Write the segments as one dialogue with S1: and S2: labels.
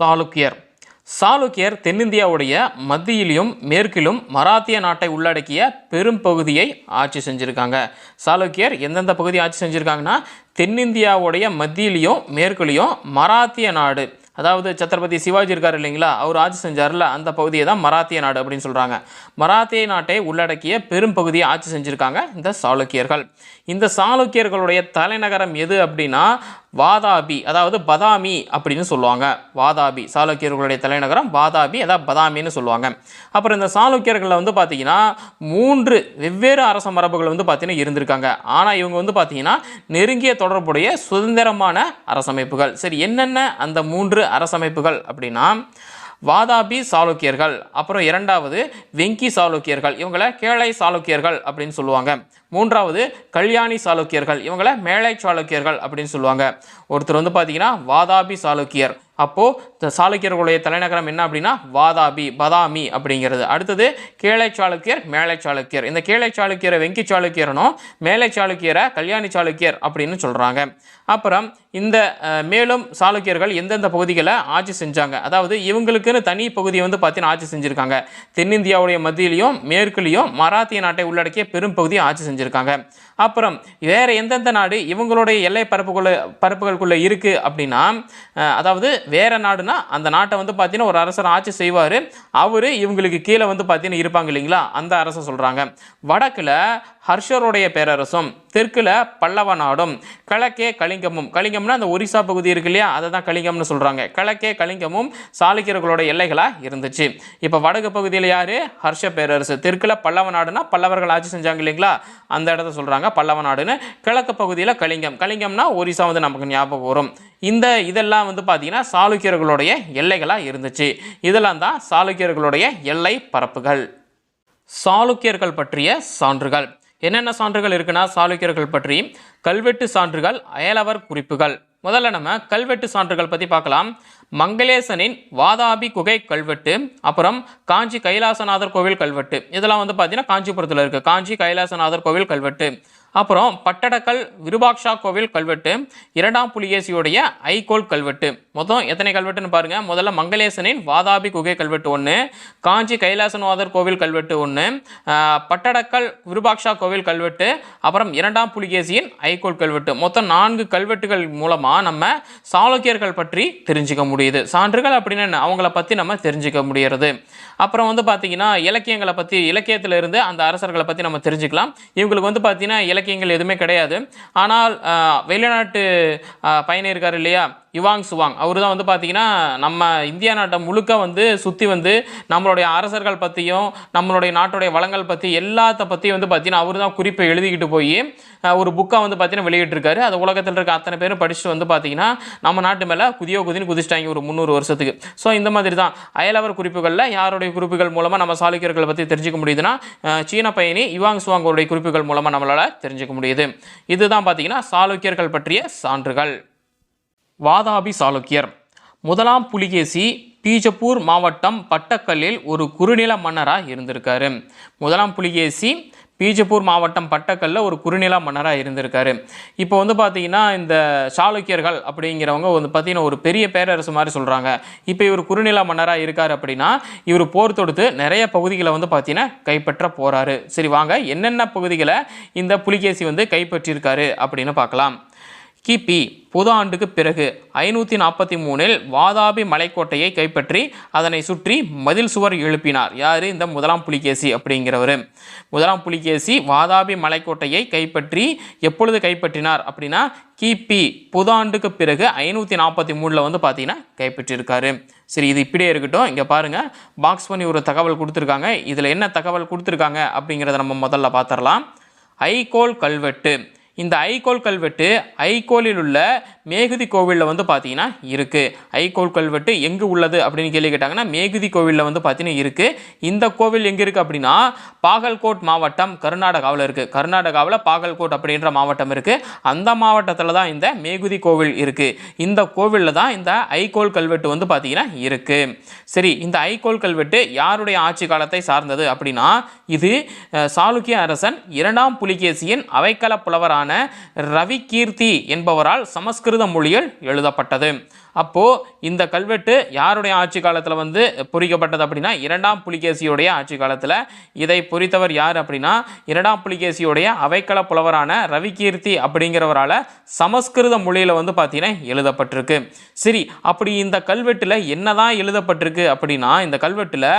S1: சாளுக்கியர். சாளுக்கியர் தென்னிந்தியாவுடைய மத்தியிலும் மேற்கிலும் மராத்திய நாட்டை உள்ளடக்கிய பெரும் பகுதியை ஆட்சி செஞ்சுருக்காங்க. சாளுக்கியர் எந்தெந்த பகுதி ஆட்சி செஞ்சுருக்காங்கன்னா தென்னிந்தியாவுடைய மத்தியிலையும் மேற்குலையும் மராத்திய நாடு அதாவது சத்ரபதி சிவாஜி இருக்கார் இல்லைங்களா அவர் ஆட்சி செஞ்சார்ல அந்த பகுதியை தான் மராத்திய நாடு அப்படின்னு சொல்கிறாங்க மராத்திய நாட்டை உள்ளடக்கிய பெரும் பகுதியை ஆட்சி செஞ்சுருக்காங்க இந்த சாளுக்கியர்கள். இந்த சாளுக்கியர்களுடைய தலைநகரம் எது அப்படின்னா வாதாபி அதாவது பதாமி அப்படின்னு சொல்லுவாங்க. வாதாபி சாளுக்கியர்களுடைய தலைநகரம் வாதாபி அதாவது பதாமின்னு சொல்லுவாங்க. அப்புறம் இந்த சாளுக்கியர்களில் வந்து பார்த்தீங்கன்னா மூன்று வெவ்வேறு அரச மரபுகள் வந்து பார்த்தீங்கன்னா இருந்திருக்காங்க. ஆனால் இவங்க வந்து பார்த்தீங்கன்னா நெருங்கிய தொடர்புடைய சுதந்திரமான அரசமைப்புகள். சரி என்னென்ன அந்த மூன்று அரசமைப்புகள் அப்படின்னா வாதாபி சாளுக்கியர்கள். அப்புறம் இரண்டாவது வெங்கி சாளுக்கியர்கள். இவங்களை கேளை சாளுக்கியர்கள் அப்படின்னு சொல்லுவாங்க. மூன்றாவது கல்யாணி சாளுக்கியர்கள். இவங்கள மேலை சாளுக்கியர்கள் அப்படின்னு சொல்லுவாங்க. ஒருத்தர் வந்து பார்த்தீங்கன்னா வாதாபி சாளுக்கியர். அப்போது சாளுக்கியர்களுடைய தலைநகரம் என்ன அப்படின்னா வாதாபி பதாமி அப்படிங்கிறது. அடுத்தது கேளை சாளுக்கியர் மேலை சாளுக்கியர். இந்த கேளை சாளுக்கியரை வெங்கி சாளுக்கியரனும் மேலை சாளுக்கியரை கல்யாணி சாளுக்கியர் அப்படின்னு சொல்கிறாங்க அப்புறம் இந்த மேலும் சாளுக்கியர்கள் எந்தெந்த பகுதிகளை ஆட்சி செஞ்சாங்க? அதாவது இவங்களுக்குன்னு தனி பகுதியை வந்து பார்த்தீங்கன்னா ஆட்சி செஞ்சுருக்காங்க. தென்னிந்தியாவுடைய மத்தியிலையும் மேற்குலையும் மராத்திய நாட்டை உள்ளடக்கிய பெரும் பகுதியை ஆட்சி செஞ்சுருக்காங்க. அப்புறம் வேறு எந்தெந்த நாடு இவங்களுடைய எல்லை பரப்புக்குள்ள பரப்புகளுக்குள்ளே இருக்குது அப்படின்னா அதாவது வேறு நாடுனா அந்த நாட்டை வந்து பார்த்தீங்கன்னா ஒரு அரசர் ஆட்சி செய்வார். அவர் இவங்களுக்கு கீழே வந்து பார்த்தீங்கன்னா இருப்பாங்க இல்லைங்களா? அந்த அரசை சொல்கிறாங்க வடக்கில் ஹர்ஷருடைய பேரரசும் தெற்கில் பல்லவ நாடும் கிழக்கே கலிங்கமும். கலிங்கம்னா அந்த ஒரிசா பகுதி இருக்கு இல்லையா? அதை தான் கலிங்கம்னு சொல்கிறாங்க கிழக்கே கலிங்கமும் சாளுக்கியர்களோட எல்லைகளாக இருந்துச்சு. இப்போ வடக்கு பகுதியில் யார்? ஹர்ஷ பேரரசு. தெற்கில் பல்லவ நாடுனா பல்லவர்கள் ஆட்சி செஞ்சாங்க இல்லைங்களா? அந்த இடத்த சொல்கிறாங்க பல்லவ நாடுன்னு. கிழக்கு பகுதியில் கலிங்கம். கலிங்கம்னா ஒரிசா வந்து நமக்கு ஞாபகம் வரும். இந்த இதெல்லாம் வந்து பார்த்தீங்கன்னா சாளுக்கியர்களுடைய எல்லைகளாக இருந்துச்சு. இதெல்லாம் தான் சாளுக்கியர்களுடைய எல்லை பரப்புகள். சாளுக்கியர்கள் பற்றிய சான்றுகள். என்னென்ன சான்றுகள் இருக்குன்னா சாளுக்கியர்கள் பற்றி கல்வெட்டு சான்றுகள் அயலவர் குறிப்புகள். முதல்ல நம்ம கல்வெட்டு சான்றுகள் பற்றி பார்க்கலாம். மங்களேசனின் வாதாபி குகை கல்வெட்டு அப்புறம் காஞ்சி கைலாசநாதர் கோவில் கல்வெட்டு. இதெல்லாம் வந்து பார்த்தீங்கன்னா காஞ்சிபுரத்தில் இருக்குது காஞ்சி கைலாசநாதர் கோவில் கல்வெட்டு. அப்புறம் பட்டடக்கல் விருபாக்ஷா கோவில் கல்வெட்டு இரண்டாம் புலிகேசியுடைய ஐகோல் கல்வெட்டு. மொத்தம் எத்தனை கல்வெட்டுன்னு பாருங்க. முதல்ல மங்களேசனின் வாதாபி குகை கல்வெட்டு ஒன்று காஞ்சி கைலாசநாதர் கோவில் கல்வெட்டு ஒன்று பட்டடக்கல் விருபாக்ஷா கோவில் கல்வெட்டு அப்புறம் இரண்டாம் புலிகேசியின் ஐகோல் கல்வெட்டு. மொத்தம் நான்கு கல்வெட்டுகள் மூலமாக நம்ம சாளுக்கியர்கள் பற்றி தெரிஞ்சுக்க முடியுது. சான்றுகள் அப்படின்னு என்ன? அவங்கள பற்றி நம்ம தெரிஞ்சுக்க முடியறது. அப்புறம் வந்து பார்த்தீங்கன்னா இலக்கியங்களை பற்றி இலக்கியத்தில் இருந்து அந்த அரசர்களை பற்றி நம்ம தெரிஞ்சுக்கலாம். இவங்களுக்கு வந்து பார்த்தீங்கன்னா இலக்கியங்கள் எதுவுமே கிடையாது. ஆனால் வெளிநாட்டு ஆஹ், பயணி இருக்கார் இல்லையா யுவாங் சுவாங். அவர் தான் வந்து பார்த்திங்கன்னா நம்ம இந்தியா நாட்டை முழுக்க வந்து சுற்றி வந்து நம்மளுடைய அரசர்கள் பற்றியும் நம்மளுடைய நாட்டுடைய வளங்கள் பற்றி எல்லாத்த பற்றியும் வந்து பார்த்திங்கன்னா அவர் தான் குறிப்பை எழுதிக்கிட்டு போய் ஒரு புக்கை வந்து பார்த்தீங்கன்னா வெளியிட்டிருக்காரு. அது உலகத்தில் இருக்க அத்தனை பேரும் படிச்சுட்டு வந்து பார்த்தீங்கன்னா நம்ம நாட்டு மேலே குதியோ குதின்னு குதிச்சிட்டாங்க ஒரு முந்நூறு வருஷத்துக்கு. ஸோ இந்த மாதிரி தான் அயலவர் குறிப்புகளில் யாருடைய குறிப்புகள் மூலமாக நம்ம சாளுக்கியர்களை பற்றி தெரிஞ்சுக்க முடியுதுன்னா சீன பயணி யுவாங் சுவாங்கோடைய குறிப்புகள் மூலமாக நம்மளால் தெரிஞ்சுக்க முடியுது. இதுதான் பார்த்திங்கன்னா சாளுக்கியர்கள் பற்றிய சான்றுகள். வாதாபி சாளுக்கியர். முதலாம் புலிகேசி பீஜப்பூர் மாவட்டம் பட்டக்கல்லில் ஒரு குறுநில மன்னராக இருந்திருக்காரு. முதலாம் புலிகேசி பீஜப்பூர் மாவட்டம் பட்டக்கல்ல ஒரு குறுநில மன்னராக இருந்திருக்காரு. இப்போ வந்து பார்த்தீங்கன்னா இந்த சாளுக்கியர்கள் அப்படிங்கிறவங்க வந்து பார்த்தீங்கன்னா ஒரு பெரிய பேரரசு மாதிரி சொல்கிறாங்க இப்போ இவர் குறுநில மன்னராக இருக்கார் அப்படின்னா இவர் போர் தொடுத்து நிறைய பகுதிகளை வந்து பார்த்தீங்கன்னா கைப்பற்ற போகிறாரு சரி வாங்க என்னென்ன பகுதிகளை இந்த புலிகேசி வந்து கைப்பற்றியிருக்காரு அப்படின்னு பார்க்கலாம். கிபி புது ஆண்டுக்கு பிறகு ஐநூற்றி நாற்பத்தி மூணில் வாதாபி மலைக்கோட்டையை கைப்பற்றி அதனை சுற்றி மதில் சுவர் எழுப்பினார். யார்? இந்த முதலாம் புலிகேசி அப்படிங்கிறவர். முதலாம் புலிகேசி வாதாபி மலைக்கோட்டையை கைப்பற்றி எப்பொழுது கைப்பற்றினார் அப்படின்னா கிபி புதாண்டுக்கு பிறகு ஐநூற்றி நாற்பத்தி மூணில் வந்து பார்த்தீங்கன்னா கைப்பற்றியிருக்காரு சரி இது இப்படியே இருக்கட்டும். இங்கே பாருங்கள் பாக்ஸ் பண்ணி ஒரு தகவல் கொடுத்துருக்காங்க. இதில் என்ன தகவல் கொடுத்துருக்காங்க அப்படிங்கிறத நம்ம முதல்ல பார்த்துடலாம் ஐகோல் கல்வெட்டு. இந்த ஐகோல் கல்வெட்டு ஐகோலில் உள்ள மேகுதி கோவிலில் வந்து பார்த்தீங்கன்னா இருக்குது ஐகோல் கல்வெட்டு எங்கே உள்ளது அப்படின்னு கேள்வி கேட்டாங்கன்னா மேகுதி கோவிலில் வந்து பார்த்தீங்கன்னா இருக்குது இந்த கோவில் எங்கே இருக்குது அப்படின்னா பாகல்கோட் மாவட்டம் கர்நாடகாவில் இருக்குது கர்நாடகாவில் பாகல்கோட் அப்படின்ற மாவட்டம் இருக்குது அந்த மாவட்டத்தில் தான் இந்த மேகுதி கோவில் இருக்குது இந்த கோவிலில் தான் இந்த ஐகோல் கல்வெட்டு வந்து பார்த்தீங்கன்னா இருக்குது சரி இந்த ஐகோல் கல்வெட்டு யாருடைய ஆட்சி காலத்தை சார்ந்தது அப்படின்னா இது சாளுக்கிய அரசன் இரண்டாம் புலிகேசியின் அவைக்கல புலவரான ரவி கீர்த்தி என்பவரால் சமஸ்கிருத மொழியில் எழுதப்பட்டது. அப்போது இந்த கல்வெட்டு யாருடைய ஆட்சி காலத்தில் வந்து பொறிக்கப்பட்டது அப்படின்னா இரண்டாம் புலிகேசியுடைய ஆட்சி காலத்தில். இதை பொறித்தவர் யார் அப்படின்னா இரண்டாம் புலிகேசியுடைய அவைக்கள புலவரான ரவிகீர்த்தி அப்படிங்கிறவரால் சமஸ்கிருத மொழியில் வந்து பார்த்தீங்கன்னா எழுதப்பட்டிருக்கு. சரி அப்படி இந்த கல்வெட்டில் என்னதான் எழுதப்பட்டிருக்கு அப்படின்னா இந்த கல்வெட்டில்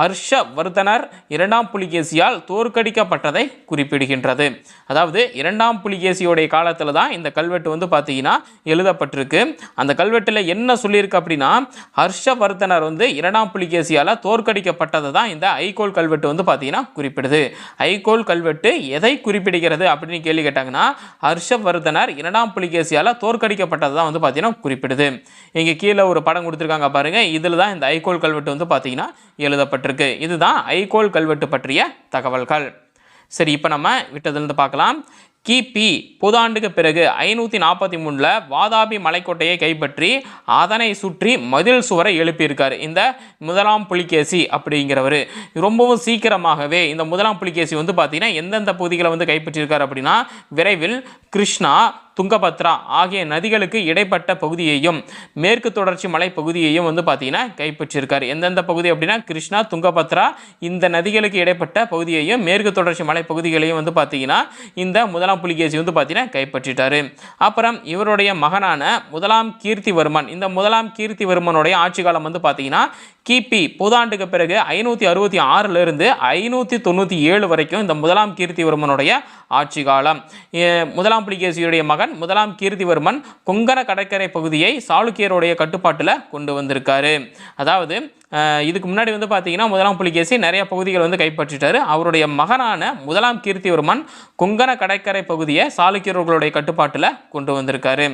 S1: ஹர்ஷவர்தனர் இரண்டாம் புலிகேசியால் தோற்கடிக்கப்பட்டதை குறிப்பிடுகின்றது. அதாவது இரண்டாம் புலி புலிகேசியோடைய காலத்தில் தான் இந்த கல்வெட்டு வந்து பார்த்தீங்கன்னா எழுதப்பட்டிருக்கு. அந்த கல்வெட்டில் என்ன சொல்லியிருக்கு அப்படின்னா ஹர்ஷவர்தனர் வந்து இரண்டாம் புலிகேசியால் தோற்கடிக்கப்பட்டதை தான் இந்த ஐகோல் கல்வெட்டு வந்து பார்த்தீங்கன்னா குறிப்பிடுது. ஐகோல் கல்வெட்டு எதை குறிப்பிடுகிறது அப்படின்னு கேள்வி கேட்டாங்கன்னா ஹர்ஷவர்தனர் இரண்டாம் புலிகேசியால் தோற்கடிக்கப்பட்டதை தான் வந்து பார்த்தீங்கன்னா குறிப்பிடுது. இங்கே கீழே ஒரு படம் கொடுத்துருக்காங்க பாருங்கள் இதில் தான் இந்த ஐகோல் கல்வெட்டு வந்து பார்த்தீங்கன்னா எழுதப்பட்டிருக்கு. இதுதான் ஐகோல் கல்வெட்டு பற்றிய தகவல்கள். சரி இப்போ நம்ம விட்டதுலேருந்து பார்க்கலாம். கிபி புதாண்டுக்கு பிறகு ஐநூற்றி நாற்பத்தி மூணில் வாதாபி மலைக்கோட்டையை கைப்பற்றி அதனை சுற்றி மதில் சுவரை எழுப்பியிருக்காரு. இந்த முதலாம் புலிகேசி அப்படிங்கிறவர். ரொம்பவும் சீக்கிரமாகவே இந்த முதலாம் புலிகேசி வந்து பார்த்தீங்கன்னா எந்தெந்த பகுதிகளை வந்து கைப்பற்றியிருக்காரு அப்படின்னா விரைவில் கிருஷ்ணா துங்கபத்ரா ஆகிய நதிகளுக்கு இடைப்பட்ட பகுதியையும் மேற்கு தொடர்ச்சி மலை பகுதியையும் வந்து பார்த்தீங்கன்னா கைப்பற்றியிருக்காரு. எந்தெந்த பகுதி அப்படின்னா கிருஷ்ணா துங்கபத்ரா இந்த நதிகளுக்கு இடைப்பட்ட பகுதியையும் மேற்கு தொடர்ச்சி மலை பகுதிகளையும் வந்து பார்த்தீங்கன்னா இந்த முதலாம் புலிகேசி வந்து பார்த்தீங்கன்னா கைப்பற்றிட்டாரு. அப்புறம் இவருடைய மகனான முதலாம் கீர்த்திவர்மன் இந்த முதலாம் கீர்த்திவர்மனுடைய ஆட்சி காலம் வந்து பார்த்தீங்கன்னா கிபி புதாண்டுக்கு பிறகு ஐநூற்றி அறுபத்தி ஆறிலிருந்து ஐநூற்றி தொண்ணூற்றி ஏழு வரைக்கும் இந்த முதலாம் கீர்த்திவர்மனுடைய ஆட்சி காலம். முதலாம் புலிகேசியுடைய மகன் முதலாம் கீர்த்திவர்மன் கொங்கண கடற்கரை பகுதியை சாளுக்கியருடைய கட்டுப்பாட்டில் கொண்டு வந்திருக்காரு. அதாவது இதுக்கு முன்னாடி வந்து பார்த்தீங்கன்னா முதலாம் புலிகேசி நிறைய பகுதிகள் வந்து கைப்பற்றிட்டாரு. அவருடைய மகனான முதலாம் கீர்த்திவர்மன் கொங்கண கடற்கரை பகுதியை சாளுக்கியர்களுடைய கட்டுப்பாட்டில் கொண்டு வந்திருக்காரு.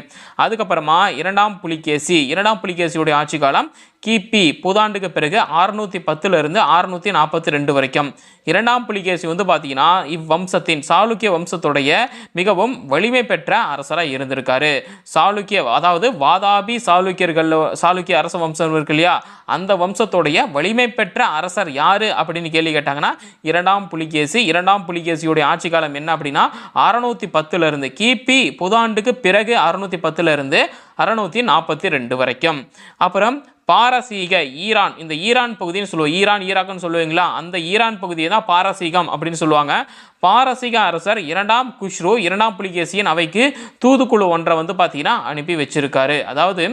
S1: அதுக்கப்புறமா இரண்டாம் புலிகேசி இரண்டாம் புலிகேசியுடைய ஆட்சி காலம் கிபி புதாண்டுக்கு பிறகு அறுநூற்றி பத்துலேருந்து அறுநூற்றி நாற்பத்தி ரெண்டு வரைக்கும். இரண்டாம் புலிகேசி வந்து பார்த்தீங்கன்னா இவ்வம்சத்தின் சாளுக்கிய வம்சத்துடைய மிகவும் வலிமை பெற்ற அரசராக இருந்திருக்காரு. சாளுக்கிய அதாவது வாதாபி சாளுக்கியர்கள் சாளுக்கிய அரச வம்சம் இருக்கு இல்லையா? அந்த வம்சத்துடைய வலிமை பெற்ற அரசர் யார் அப்படின்னு கேள்வி கேட்டாங்கன்னா இரண்டாம் புலிகேசி. இரண்டாம் புலிகேசியுடைய ஆட்சி காலம் என்ன அப்படின்னா அறுநூற்றி பத்துலேருந்து கிபி புதாண்டுக்கு பிறகு அறுநூற்றி பத்துலேருந்து அறுநூற்றி நாற்பத்தி ரெண்டு வரைக்கும். அப்புறம் பாரசீக ஈரான். இந்த ஈரான் பகுதின்னு சொல்லுவோம். ஈரான் ஈராக்னு சொல்லுவீங்களா? அந்த ஈரான் பகுதியை தான் பாரசீகம் அப்படின்னு சொல்லுவாங்க. பாரசீக அரசர் இரண்டாம் குஷ்ரு இரண்டாம் புலிகேசியின் அவைக்கு தூதுக்குழு ஒன்றை வந்து பார்த்தீங்கன்னா அனுப்பி வச்சிருக்காரு. அதாவது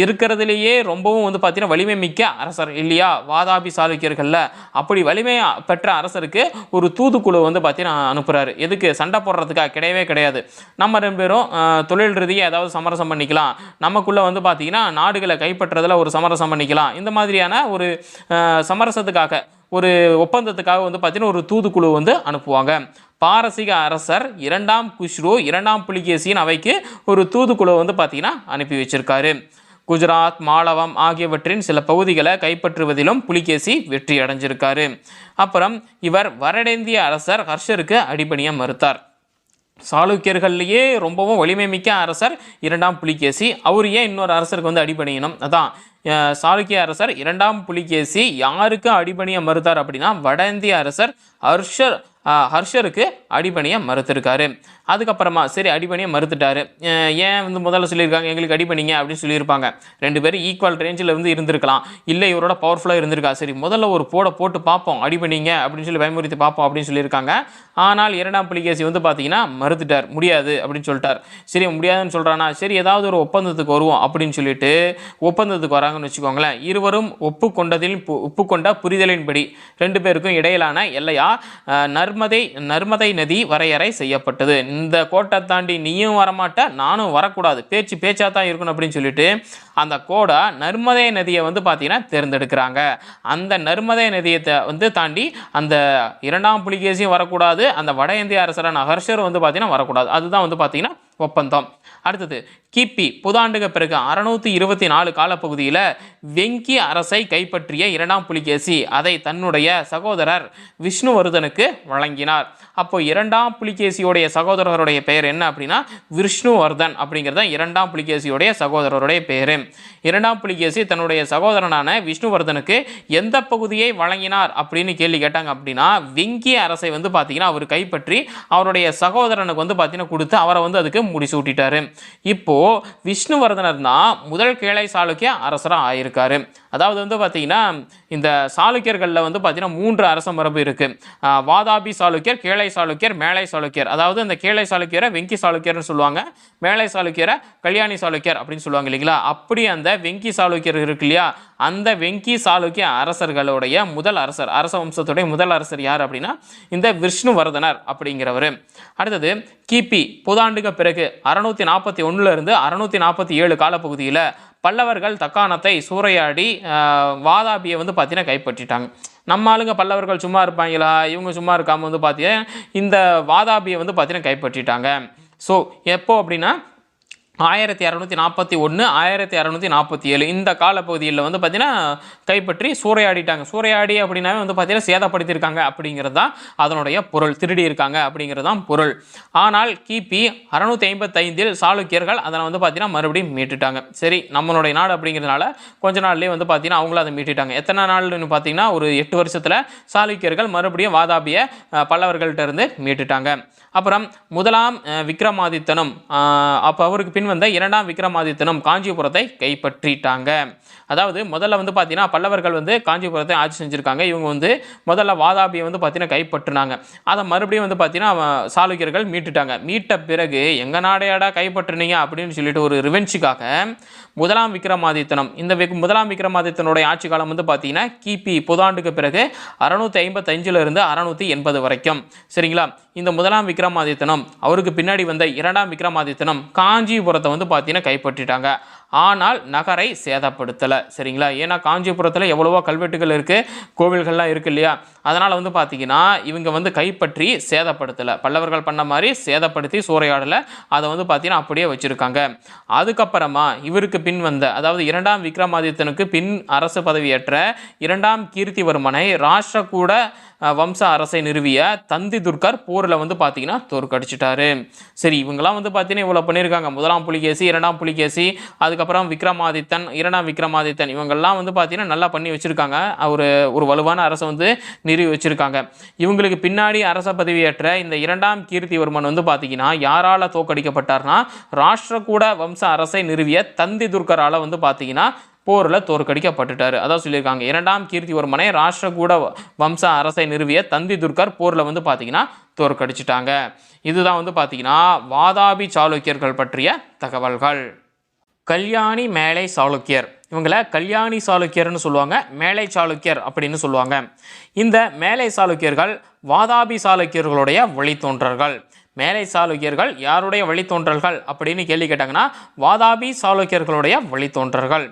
S1: இருக்கிறதுலேயே ரொம்பவும் வந்து பார்த்தீங்கன்னா வலிமை மிக்க அரசர் இல்லையா? வாதாபி சாளுக்கியர்களில். அப்படி வலிமை பெற்ற அரசருக்கு ஒரு தூதுக்குழு வந்து பார்த்தீங்கன்னா அனுப்புகிறாரு எதுக்கு? சண்டை போடுறதுக்காக கிடையவே கிடையாது. நம்ம ரெண்டு பேரும் தொழில் ரீதியாக ஏதாவது சமரசம் பண்ணிக்கலாம். நமக்குள்ளே வந்து பார்த்தீங்கன்னா நாடுகளை கைப்பற்றுறதுல ஒரு சமரசம் பண்ணிக்கலாம். இந்த மாதிரியான ஒரு சமரசத்துக்காக ஒரு ஒப்பந்தத்துக்காக வந்து பார்த்தீங்கன்னா ஒரு தூதுக்குழு வந்து அனுப்புவாங்க. பாரசீக அரசர் இரண்டாம் குஷ்ரு இரண்டாம் புலிகேசியின் அவைக்கு ஒரு தூதுக்குழு வந்து பார்த்தீங்கன்னா அனுப்பி வச்சிருக்காரு. குஜராத் மாளவம் ஆகியவற்றின் சில பகுதிகளை கைப்பற்றுவதிலும் புலிகேசி வெற்றி அடைஞ்சிருக்காரு அப்புறம் இவர் வடஇந்திய அரசர் ஹர்ஷருக்கு அடிபணிய மறுத்தார். சாளுக்கியர்கள்லேயே ரொம்பவும் வலிமை மிக்க அரசர் இரண்டாம் புலிகேசி. அவர் ஏன் இன்னொரு அரசருக்கு வந்து அடிபணியணும்? அதான் சாளுக்கிய அரசர் இரண்டாம் புலிகேசி யாருக்கு அடிபணிய மறுத்தார் அப்படின்னா வட இந்திய அரசர் ஹர்ஷர் ஹர்ஷருக்கு அடிபணிய மறுத்திருக்காரு. அதுக்கப்புறமா சரி அடிபணியை மறுத்துட்டாரு. ஏன் வந்து முதல்ல சொல்லியிருக்காங்க? எங்களுக்கு அடிபணிங்க அப்படின்னு சொல்லியிருப்பாங்க. ரெண்டு பேரும் ஈக்குவல் ரேஞ்சில் இருந்து இருந்திருக்கலாம். இல்லை இவரோட பவர்ஃபுல்லாக இருந்திருக்கா? சரி முதல்ல ஒரு போட போட்டு பார்ப்போம். அடிபணிங்க அப்படின்னு சொல்லி பயமுறுத்தி பார்ப்போம் அப்படின்னு சொல்லியிருக்காங்க. ஆனால் இரண்டாம் புலிகேசி வந்து பார்த்தீங்கன்னா மறுத்துட்டார். முடியாது அப்படின்னு சொல்லிட்டார். சரி முடியாதுன்னு சொல்கிறானா சரி ஏதாவது ஒரு ஒப்பந்தத்துக்கு வருவோம் அப்படின்னு சொல்லிட்டு ஒப்பந்தத்துக்கு வராங்கன்னு வச்சுக்கோங்களேன். இருவரும் ஒப்புக்கொண்டதில் பு- ஒப்புக்கொண்ட புரிதலின்படி ரெண்டு பேருக்கும் இடையிலான எல்லையா நர்மதை நர்மதை நதி வரையறை செய்யப்பட்டது. இந்த கோட்டை தாண்டி நீயும் வரமாட்ட நானும் வரக்கூடாது. பேச்சு பேச்சா தான் இருக்கணும் அப்படின்னு சொல்லிட்டு அந்த கோடை நர்மதை நதியை வந்து பார்த்தீங்கன்னா தேர்ந்தெடுக்கிறாங்க. அந்த நர்மதை நதியை வந்து தாண்டி அந்த இரண்டாம் புலிகேசியும் வரக்கூடாது அந்த வட இந்திய அரசரான ஹர்ஷர் வந்து பார்த்தீங்கன்னா வரக்கூடாது. அதுதான் வந்து பார்த்தீங்கன்னா ஒப்பந்தம். அடுத்தது கிபி புதாண்டுக்கு பிறகு அறுநூத்தி இருபத்தி நாலு காலப்பகுதியில் வெங்கி அரசை கைப்பற்றிய இரண்டாம் புலிகேசி அதை தன்னுடைய சகோதரர் விஷ்ணுவர்தனுக்கு வழங்கினார். அப்போ இரண்டாம் புலிகேசியுடைய சகோதரருடைய பெயர் என்ன அப்படின்னா விஷ்ணுவர்தன் அப்படிங்கிறது தான் இரண்டாம் புலிகேசியுடைய சகோதரருடைய பெயர் இரண்டாம் புலிகேசி தன்னுடைய சகோதரனான விஷ்ணுவர்தனுக்கு எந்த பகுதியை வழங்கினார் அப்படின்னு கேள்வி கேட்டாங்க அப்படின்னா வெங்கி அரசை வந்து பார்த்தீங்கன்னா அவர் கைப்பற்றி அவருடைய சகோதரனுக்கு வந்து பார்த்தீங்கன்னா கொடுத்து அவரை வந்து அதுக்கு முடிசூட்டிட்டாரு. இப்போ விஷ்ணுவர்தனர் தான் முதல் கேளை சாளுக்கிய அரசராக ஆயிருக்காரு. அதாவது வந்து பார்த்தீங்கன்னா இந்த சாளுக்கியர்களில் வந்து பார்த்திங்கன்னா மூன்று அரச மரபு இருக்குது வாதாபி சாளுக்கியர் கேளை சாளுக்கியர் மேலை சாளுக்கியர். அதாவது இந்த கேளை சாளுக்கியரை வெங்கி சாளுக்கியர்னு சொல்லுவாங்க. மேலை சாளுக்கியரை கல்யாணி சாளுக்கியர் அப்படின்னு சொல்லுவாங்க இல்லைங்களா? அப்படி அந்த வெங்கி சாளுக்கியர் இருக்கு இல்லையா? அந்த வெங்கி சாளுக்கிய அரசர்களுடைய முதல் அரசர் அரச வம்சத்துடைய முதல் அரசர் யார் அப்படின்னா இந்த விஷ்ணுவர்தனர் அப்படிங்கிறவர். அடுத்தது கிபி புதாண்டுக்கு பிறகு அறுநூத்தி நாற்பத்தி இருந்து அறுநூத்தி நாற்பத்தி ஏழு காலப்பகுதியில் பல்லவர்கள் தக்காணத்தை சூறையாடி வாதாபியை வந்து பார்த்தீங்கன்னா கைப்பற்றிட்டாங்க. நம்ம ஆளுங்க பல்லவர்கள் சும்மா இருப்பாங்களா? இவங்க சும்மா இருக்காமல் வந்து பார்த்தீங்கன்னா இந்த வாதாபியை வந்து பார்த்தீங்கன்னா கைப்பற்றிட்டாங்க. ஸோ எப்போ அப்படின்னா ஆயிரத்தி இரநூத்தி நாற்பத்தி ஒன்று ஆயிரத்தி இரநூத்தி நாற்பத்தி ஏழு. இந்த காலப்பகுதியில் வந்து பார்த்திங்கன்னா கைப்பற்றி சூறையாடிட்டாங்க. சூறையாடி அப்படின்னாவே வந்து பார்த்தீங்கன்னா சேதப்படுத்தியிருக்காங்க அப்படிங்கிறது தான் அதனுடைய பொருள். திருடி இருக்காங்க அப்படிங்கிறது தான் பொருள். ஆனால் கிபி அறநூற்றி ஐம்பத்தைந்தில் சாளுக்கியர்கள் அதனை வந்து பார்த்தீங்கன்னா மறுபடியும் மீட்டுட்டாங்க. சரி நம்மளுடைய நாடு அப்படிங்கிறதுனால கொஞ்ச நாள்லேயே வந்து பார்த்தீங்கன்னா அவங்களும் அதை மீட்டுட்டாங்க. எத்தனை நாள்னு பார்த்தீங்கன்னா ஒரு எட்டு வருஷத்தில் சாளுக்கியர்கள் மறுபடியும் வாதாபிய பல்லவர்கள்ட்ட இருந்து மீட்டுட்டாங்க. அப்புறம் முதலாம் விக்ரமாதித்தனும் அப்போ அவருக்கு பின் வந்த இரண்டாம் விக்ரமாதித்தனும் காஞ்சிபுரத்தை கைப்பற்றிட்டாங்க. அதாவது முதல்ல வந்து பார்த்தீங்கன்னா பல்லவர்கள் வந்து காஞ்சிபுரத்தை ஆட்சி செஞ்சுருக்காங்க. இவங்க வந்து முதல்ல வாதாபியை வந்து பார்த்தீங்கன்னா கைப்பற்றினாங்க. அதை மறுபடியும் வந்து பார்த்தீங்கன்னா சாளுக்கியர்கள் மீட்டுட்டாங்க. மீட்ட பிறகு எங்கள் நாடையாடா கைப்பற்றினீங்க? அப்படின்னு சொல்லிட்டு ஒரு ரிவென்ச்சுக்காக முதலாம் விக்ரமாதித்தனம் இந்த முதலாம் விக்ரமாதித்தனுடைய ஆட்சி காலம் வந்து பார்த்தீங்கன்னா கிபி புதாண்டுக்கு பிறகு அறுநூத்தி ஐம்பத்தஞ்சிலிருந்து இருந்து எண்பது வரைக்கும். சரிங்களா? இந்த முதலாம் விக்ரமாதித்தனம் அவருக்கு பின்னாடி வந்த இரண்டாம் விக்ரமாதித்தனம் காஞ்சிபுரம் காஞ்சிபுரத்தை வந்து பார்த்தீங்கன்னா கைப்பற்றிட்டாங்க. ஆனால் நகரை சேதப்படுத்தலை. சரிங்களா? ஏன்னா காஞ்சிபுரத்தில் எவ்வளவோ கல்வெட்டுகள் இருக்குது கோவில்கள்லாம் இருக்கு இல்லையா? அதனால் வந்து பார்த்தீங்கன்னா இவங்க வந்து கைப்பற்றி சேதப்படுத்தலை. பல்லவர்கள் பண்ண மாதிரி சேதப்படுத்தி சூறையாடலை. அதை வந்து பார்த்தீங்கன்னா அப்படியே வச்சுருக்காங்க. அதுக்கப்புறமா இவருக்கு பின் வந்த அதாவது இரண்டாம் விக்ரமாதித்தனுக்கு பின் அரசு பதவியேற்ற இரண்டாம் கீர்த்திவர்மனை ராஷ்டிரகூட வம்ச அரசை நிறுவிய தந்தி துர்கர் போரில் வந்து பார்த்தீங்கன்னா தோற்கடிச்சிட்டாரு. சரி இவங்கெல்லாம் வந்து பார்த்தீங்கன்னா இவ்வளோ பண்ணியிருக்காங்க. முதலாம் புலிகேசி இரண்டாம் புலிகேசி அதுக்கப்புறம் விக்ரமாதித்தன் இரண்டாம் விக்ரமாதித்தன் இவங்கெல்லாம் வந்து பார்த்தீங்கன்னா நல்லா பண்ணி வச்சுருக்காங்க. ஒரு ஒரு வலுவான அரசை வந்து நிறுவி வச்சுருக்காங்க. இவங்களுக்கு பின்னாடி அரச பதவியேற்ற இந்த இரண்டாம் கீர்த்திவர்மன் வந்து பார்த்தீங்கன்னா யாரால் தோற்கடிக்கப்பட்டார்னா ராஷ்டிரகூட வம்ச அரசை நிறுவிய தந்தி துர்கரால் வந்து பார்த்தீங்கன்னா போரில் தோற்கடிக்கப்பட்டுட்டார். அதான் சொல்லியிருக்காங்க. இரண்டாம் கீர்த்திவர்மனை ராஷ்டிரகூட வம்ச அரசை நிறுவிய தந்தி துர்கர் போரில் வந்து பார்த்தீங்கன்னா தோற்கடிச்சிட்டாங்க. இதுதான் வந்து பார்த்தீங்கன்னா வாதாபி சாளுக்கியர்கள் பற்றிய தகவல்கள். கல்யாணி மேலை சாளுக்கியர். இவங்கள கல்யாணி சாளுக்கியர்னு சொல்லுவாங்க. மேலை சாளுக்கியர் அப்படின்னு சொல்லுவாங்க. இந்த மேலை சாளுக்கியர்கள் வாதாபி சாளுக்கியர்களுடைய வழித்தோன்றர்கள். மேலை சாளுக்கியர்கள் யாருடைய வழித்தோன்றல்கள் அப்படின்னு கேள்வி கேட்டாங்கன்னா வாதாபி சாளுக்கியர்களுடைய வழித்தோன்றர்கள்.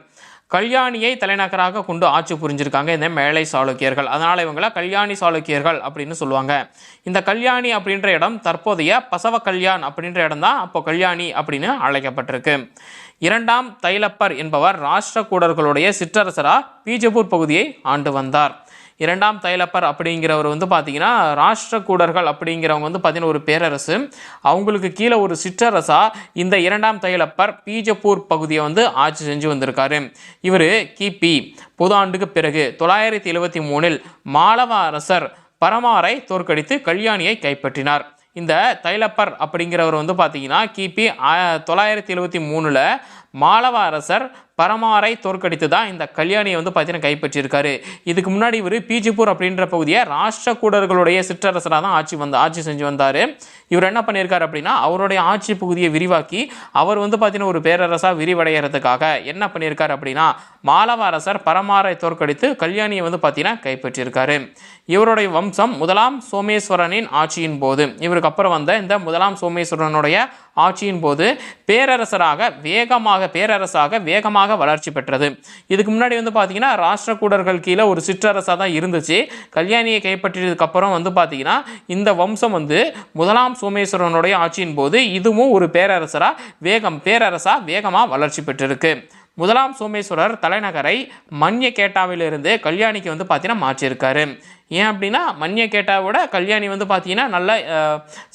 S1: கல்யாணியை தலைநகராக கொண்டு ஆட்சி புரிஞ்சிருக்காங்க. இந்த மேலை சாளுக்கியர்கள். அதனால் இவங்கள கல்யாணி சாளுக்கியர்கள் அப்படின்னு சொல்லுவாங்க. இந்த கல்யாணி அப்படின்ற இடம் தற்போதைய பசவ கல்யாண் அப்படின்ற இடம் தான் அப்போ கல்யாணி அப்படின்னு அழைக்கப்பட்டிருக்கு. இரண்டாம் தைலப்பர் என்பவர் ராஷ்டிரகூடர்களுடைய சிற்றரசராக பீஜப்பூர் பகுதியை ஆண்டு வந்தார். இரண்டாம் தைலப்பர் அப்படிங்கிறவர் வந்து பார்த்தீங்கன்னா ராஷ்டிரகூடர்கள் அப்படிங்கிறவங்க வந்து பார்த்திங்கன்னா ஒரு பேரரசு. அவங்களுக்கு கீழே ஒரு சிற்றரசாக இந்த இரண்டாம் தைலப்பர் பீஜப்பூர் பகுதியை வந்து ஆட்சி செஞ்சு வந்திருக்காரு. இவர் கிபி புதாண்டுக்கு பிறகு தொள்ளாயிரத்தி எழுவத்தி மூணில் மாலவ அரசர் பரமாரை தோற்கடித்து கல்யாணியை கைப்பற்றினார். இந்த தைலப்பர் அப்படிங்கிறவர் வந்து பார்த்தீங்கன்னா கிபி தொள்ளாயிரத்தி எழுபத்தி மூணில் மாலவ அரசர் பரமாரை தோற்கடித்து தான் இந்த கல்யாணியை வந்து பார்த்தீங்கன்னா கைப்பற்றியிருக்காரு. இதுக்கு முன்னாடி இவர் பீஜிப்பூர் அப்படின்ற பகுதியை ராஷ்டிரகூடர்களுடைய சிற்றரசராக தான் ஆட்சி வந்து ஆட்சி செஞ்சு வந்தார். இவர் என்ன பண்ணியிருக்காரு அப்படின்னா அவருடைய ஆட்சி பகுதியை விரிவாக்கி அவர் வந்து பார்த்தீங்கன்னா ஒரு பேரரசாக விரிவடைகிறதுக்காக என்ன பண்ணியிருக்காரு அப்படின்னா மாலவ அரசர் பரமாரை தோற்கடித்து கல்யாணியை வந்து பார்த்தீங்கன்னா கைப்பற்றியிருக்காரு. இவருடைய வம்சம் முதலாம் சோமேஸ்வரனின் ஆட்சியின் போது இவருக்கு அப்புறம் வந்த இந்த முதலாம் சோமேஸ்வரனுடைய ஆட்சியின் போது பேரரசராக வேகமாக பேரரசாக வேகமாக வளர்ச்சி பெற்றது. இதுக்கு முன்னாடி வந்து பார்த்தீங்கன்னா ராஷ்டிரகூடர்கள் கீழே ஒரு சிற்றரசாக தான் இருந்துச்சு. கல்யாணியை கைப்பற்றியதுக்கப்புறம் வந்து பார்த்தீங்கன்னா இந்த வம்சம் வந்து முதலாம் சோமேஸ்வரனுடைய ஆட்சியின் போது இதுவும் ஒரு பேரரசராக வேகம் பேரரசாக வேகமாக வளர்ச்சி பெற்றிருக்கு. முதலாம் சோமேஸ்வரர் தலைநகரை மன்ய கேட்டாவிலிருந்து கல்யாணிக்கு வந்து பார்த்தீங்கன்னா மாற்றியிருக்காரு. ஏன் அப்படின்னா மன்யகேட்டாவோட கல்யாணி வந்து பார்த்தீங்கன்னா நல்ல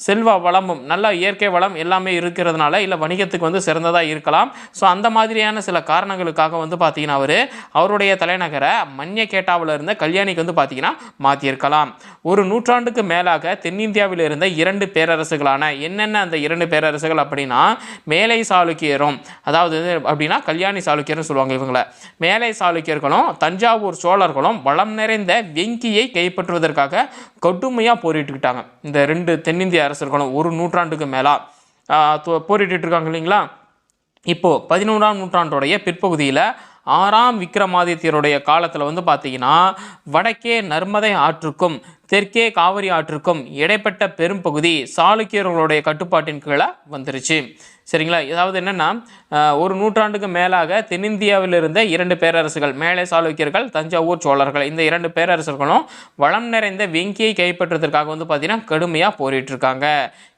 S1: செல்வ வளமும் நல்ல இயற்கை வளம் எல்லாமே இருக்கிறதுனால இல்லை வணிகத்துக்கு வந்து சிறந்ததாக இருக்கலாம். ஸோ அந்த மாதிரியான சில காரணங்களுக்காக வந்து பார்த்தீங்கன்னா அவர் அவருடைய தலைநகரை மன்யகேட்டாவில் இருந்த கல்யாணிக்கு வந்து பார்த்தீங்கன்னா மாற்றியிருக்கலாம் ஒரு நூற்றாண்டுக்கு மேலாக தென்னிந்தியாவில் இருந்த இரண்டு பேரரசுகளான என்னென்ன அந்த இரண்டு பேரரசுகள் அப்படின்னா மேலை சாளுக்கியரும் அதாவது அப்படின்னா கல்யாணி சாளுக்கியர்னு சொல்லுவாங்க இவங்கள. மேலை சாளுக்கியர்களும் தஞ்சாவூர் சோழர்களும் வளம் நிறைந்த வெங்கியை கை கைப்பற்றுவதற்காக கடுமையாக போரிட்டுக்கிட்டாங்க. இந்த ரெண்டு தென்னிந்திய அரசர்களும் ஒரு நூற்றாண்டுக்கு மேலா போரிட்டு இருக்காங்க இல்லைங்களா? இப்போது பதினோராம் நூற்றாண்டுடைய பிற்பகுதியில் ஆறாம் விக்ரமாதித்யருடைய காலத்தில் வந்து பார்த்தீங்கன்னா வடக்கே நர்மதை ஆற்றுக்கும் தெற்கே காவிரி ஆற்றுக்கும் இடைப்பட்ட பெரும்பகுதி சாளுக்கியர்களுடைய கட்டுப்பாட்டின் கீழே வந்துருச்சு. சரிங்களா? அதாவது என்னென்னா ஒரு நூற்றாண்டுக்கு மேலாக தென்னிந்தியாவில் இருந்த இரண்டு பேரரசுகள் மேலை சாளுக்கியர்கள் தஞ்சாவூர் சோழர்கள் இந்த இரண்டு பேரரசர்களும் வளம் நிறைந்த வெங்கியை கைப்பற்றுவதற்காக வந்து பார்த்திங்கன்னா கடுமையாக போரிட்டு இருக்காங்க